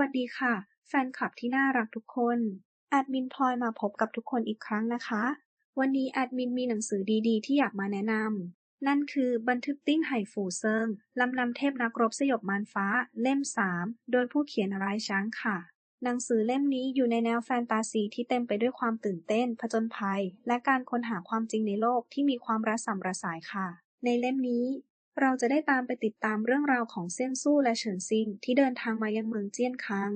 วัสดีค่ะ แฟนคลับที่น่ารักทุกคนแอดมินพลอยมาพบกับทุกคนอีกครั้งนะคะ วันนี้แอดมินมีหนังสือดีๆ ที่อยากมาแนะนำนั่นคือบันทึกติ้งไห่ฝูเซิงลำนำเทพนักรบสยบมารฟ้า เล่ม 3 โดยผู้เขียนรายช้างค่ะ หนังสือเล่มนี้อยู่ในแนวแฟนตาซีที่เต็มไปด้วยความตื่นเต้น ผจญภัย และการค้นหาความจริงในโลกที่มีความระสำระสายค่ะ ในเล่มนี้ เราจะได้ตามไปติดตามเรื่องราวของเซี่ยงสู้และเฉินซิงที่เดินทางมายังเมืองเจี้ยนคัง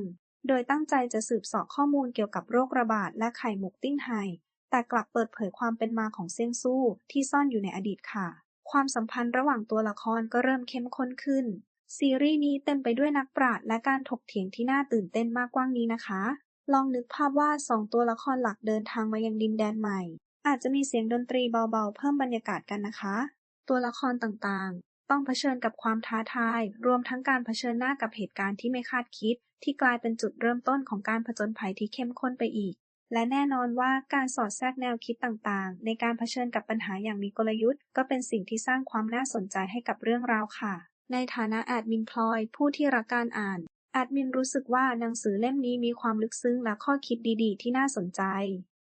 โดยตั้งใจจะสืบสาะข้อมูลเกี่ยวกับโรคระบาดและไข่หมกติ้งไห่แต่กลับเปิดเผยความเป็นมาของเซี่ยงสู้ที่ซ่อนอยู่ในอดีตค่ะ ความสัมพันธ์ระหว่างตัวละครก็เริ่มเข้มข้นขึ้น ซีรีส์นี้เต็มไปด้วยนักปราชญ์และการถกเถียงที่น่าตื่นเต้นมากกว้างนี้นะคะ ลองนึกภาพว่าสองตัวละครหลักเดินทางมายังดินแดนใหม่ อาจจะมีเสียงดนตรีเบาๆ เพิ่มบรรยากาศกันนะคะ ตัวละครต่างๆ ต้องเผชิญกับความท้าทาย รวมทั้งการเผชิญหน้ากับเหตุการณ์ที่ไม่คาดคิด ที่กลายเป็นจุดเริ่มต้นของการผจญภัยที่เข้มข้นไปอีก และแน่นอนว่าการสอดแทรกแนวคิดต่างๆ ในการเผชิญกับปัญหาอย่างมีกลยุทธ์ ก็เป็นสิ่งที่สร้างความน่าสนใจให้กับเรื่องราวค่ะ ในฐานะแอดมินพลอย ผู้ที่รักการอ่านแอดมินรู้สึกว่าหนังสือเล่มนี้มีความลึกซึ้งและข้อคิดดีๆ ที่น่าสนใจ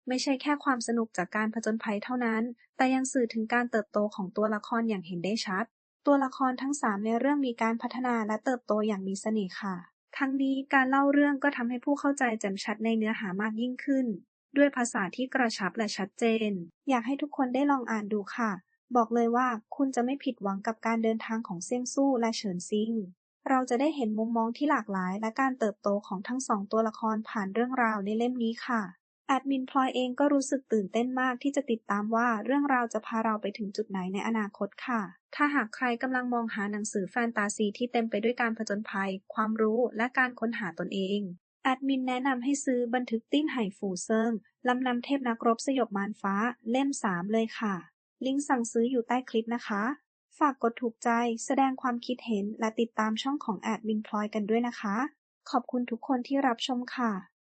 ไม่ใช่แค่ความสนุกจากการผจญภัยเท่านั้น แต่ยังสื่อถึงการเติบโตของตัวละครอย่างเห็นได้ชัด ตัวละครทั้งสามในเรื่องมีการพัฒนาและเติบโตอย่างมีเสน่ห์ค่ะ ทั้งนี้การเล่าเรื่องก็ทำให้ผู้เข้าใจแจ่มชัดในเนื้อหามากยิ่งขึ้น ด้วยภาษาที่กระชับและชัดเจน อยากให้ทุกคนได้ลองอ่านดูค่ะ บอกเลยว่าคุณจะไม่ผิดหวังกับการเดินทางของเซี่ยงสู้และเฉินซิงเราจะได้เห็นมุมมองที่หลากหลายและการเติบโตของทั้งสองตัวละครผ่านเรื่องราวในเล่มนี้ค่ะ แอดมินพลอยเองก็รู้สึกตื่นเต้นมากที่จะติดตามว่าเรื่องราวจะพาเราไปถึงจุดไหนในอนาคตค่ะ ถ้าหากใครกำลังมองหาหนังสือแฟนตาซีที่เต็มไปด้วยการผจญภัย ความรู้และการค้นหาตนเอง แอดมินแนะนำให้ซื้อบันทึกติ้งไห่ฝูเซิงลำนำเทพนักรบสยบมารฟ้าเล่ม3เลยค่ะ ลิงก์สั่งซื้ออยู่ใต้คลิปนะคะ ฝากกดถูกใจแสดงความคิดเห็นและติดตามช่องของแอดมินพลอยกันด้วยนะคะ ขอบคุณทุกคนที่รับชมค่ะ